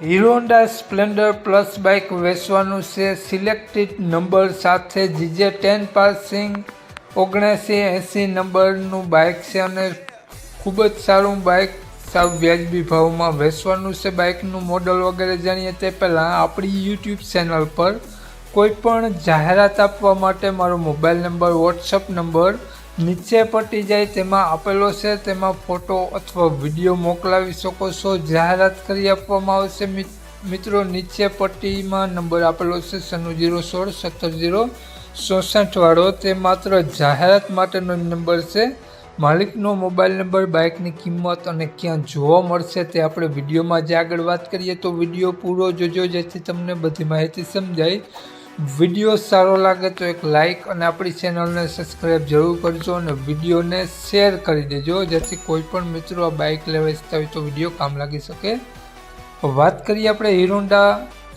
Hero Honda Splendor plus bike વેચવાનું છે. Selected number સાથે જીજે ટેન પાસિંગ ઓગણસી એંસી નંબરનું બાઇક છે અને ખૂબ જ સારું બાઇક સાવ વ્યાજબી ભાવમાં વેચવાનું છે. બાઇકનું મોડલ વગેરે જાણીએ તે પહેલાં આપણી યુટ્યુબ ચેનલ પર કોઈ પણ જાહેરાત આપવા માટે મારો મોબાઈલ નંબર વોટ્સઅપ નંબર નીચે પટી જાય તેમાં આપેલો છે, તેમાં ફોટો અથવા વીડિયો મોકલાવી શકો છો. જાહેરાત કરી આપવામાં આવશે. મિત- મિત્રો, નીચે પટ્ટીમાં નંબર આપેલો છે સનુ જીરો સોળ સત્તર જીરો ચોસઠ વાળો. તે માત્ર જાહેરાત માટેનો નંબર છે. માલિકનો મોબાઈલ નંબર, બાઇકની કિંમત અને ક્યાં જોવા મળશે તે આપણે વિડીયોમાં જે આગળ વાત કરીએ. તો વીડિયો પૂરો જોજો, જેથી તમને બધી માહિતી સમજાય. વીડિયો સારો લાગે તો એક લાઇક અને આપણી ચેનલને સબસ્ક્રાઈબ જરૂર કરજો અને વિડીયોને શેર કરી દેજો. જેથી કોઈ પણ મિત્રો આ બાઇક લેવા ઇચ્છતા હોય તો વીડિયો કામ લાગી શકે. વાત કરીએ આપણે હીરોન્ડા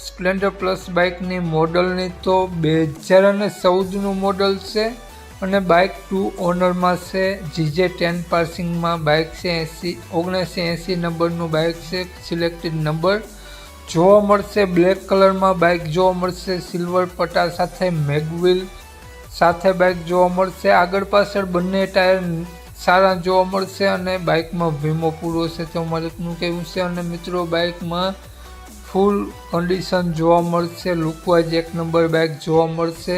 સ્પ્લેન્ડર પ્લસ બાઇકની મોડલની તો બે હજાર અને ચૌદનું મોડલ છે અને બાઇક ટુ ઓનરમાં છે. જીજે ટેન પાસિંગમાં બાઇક છે, એંસી, ઓગણીસો એંસી નંબરનું બાઇક છે સિલેક્ટેડ નંબર જોવા મળશે બ્લેક કલરમાં બાઇક જોવા મળશે સિલ્વર પટા સાથે મેગવિલ સાથે બાઇક જોવા મળશે. આગળ પાછળ બંને ટાયર સારા જોવા મળશે અને બાઇકમાં વીમો પૂરો છે તો માલિકનું કહેવું છે. અને મિત્રો બાઇકમાં ફૂલ કન્ડિશન જોવા મળશે. લુકવાઇઝ એક નંબર બાઇક જોવા મળશે.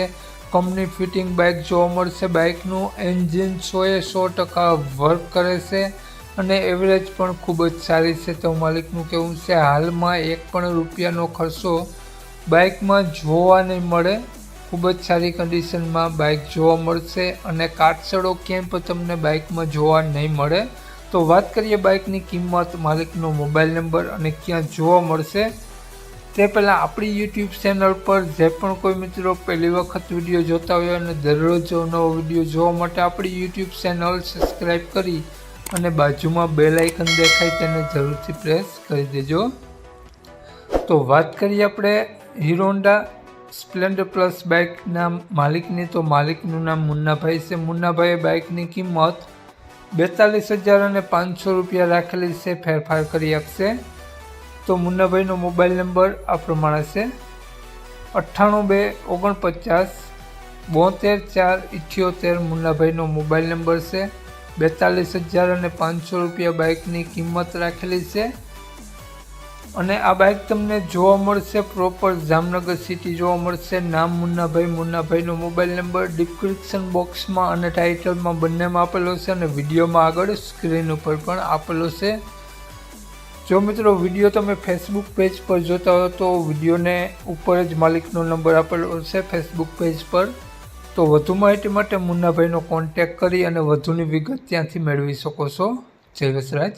કંપની ફિટિંગ બાઇક જોવા મળશે. બાઇકનું એન્જિન સોએ સો ટકા વર્ક કરે છે. અને એવરેજ પણ ખૂબ જ સારી છે તો માલિકનું કહેવું છે હાલમાં એક પણ રૂપિયાનો ખર્ચો બાઇકમાં જોવા નહીં મળે. ખૂબ જ સારી કન્ડિશનમાં બાઇક જોવા મળશે અને કાટસડો કેમ્પ તમને બાઇકમાં જોવા નહીં મળે. તો વાત કરીએ બાઇકની કિંમત, માલિકનો મોબાઈલ નંબર અને ક્યાં જોવા મળશે. તે પહેલાં આપણી યુટ્યુબ ચેનલ પર જે પણ કોઈ મિત્રો પહેલી વખત વીડિયો જોતા હોય અને દરરોજ નવો વીડિયો જોવા માટે આપણી યુટ્યુબ ચેનલ સબસ્ક્રાઈબ કરી અને બાજુમાં બેલ આઇકન દેખાય તેને જરૂરથી પ્રેસ કરી દેજો. તો વાત કરીએ આપણે હીરો હોન્ડા સ્પ્લેન્ડર પ્લસ બાઇકના માલિકની. તો માલિકનું નામ મુન્નાભાઈ છે. મુન્નાભાઈએ બાઇકની કિંમત બેતાલીસ હજાર અને પાંચસો રૂપિયા રાખેલી છે. ફેરફાર કરી આપશે. તો મુન્નાભાઈનો મોબાઈલ નંબર આ પ્રમાણે છે. અઠ્ઠાણું બે ઓગણપચાસ બોતેર ચાર ઇઠ્યોતેર મુન્નાભાઈનો મોબાઈલ નંબર છે. બેતાલીસ હજાર અને પાંચસો રૂપિયા બાઇકની કિંમત રાખેલી છે. અને આ બાઇક તમને જોવા મળશે પ્રોપર જામનગર સિટી જોવા મળશે. નામ મુન્નાભાઈ, મુન્નાભાઈનો મોબાઈલ નંબર ડિસ્ક્રિપ્શન બોક્સમાં અને ટાઇટલમાં બંનેમાં આપેલો છે અને વિડીયોમાં આગળ સ્ક્રીન ઉપર પણ આપેલો છે. જો મિત્રો વીડિયો તમે ફેસબુક પેજ પર જોતા હો તો વિડીયોને ઉપર જ માલિકનો નંબર આપેલો છે, ફેસબુક પેજ પર. તો વધુ માહિતી માટે મુન્નાભાઈનો કોન્ટેક કરી અને વધુની વિગત ત્યાંથી મેળવી શકો છો. જય વસરાજ.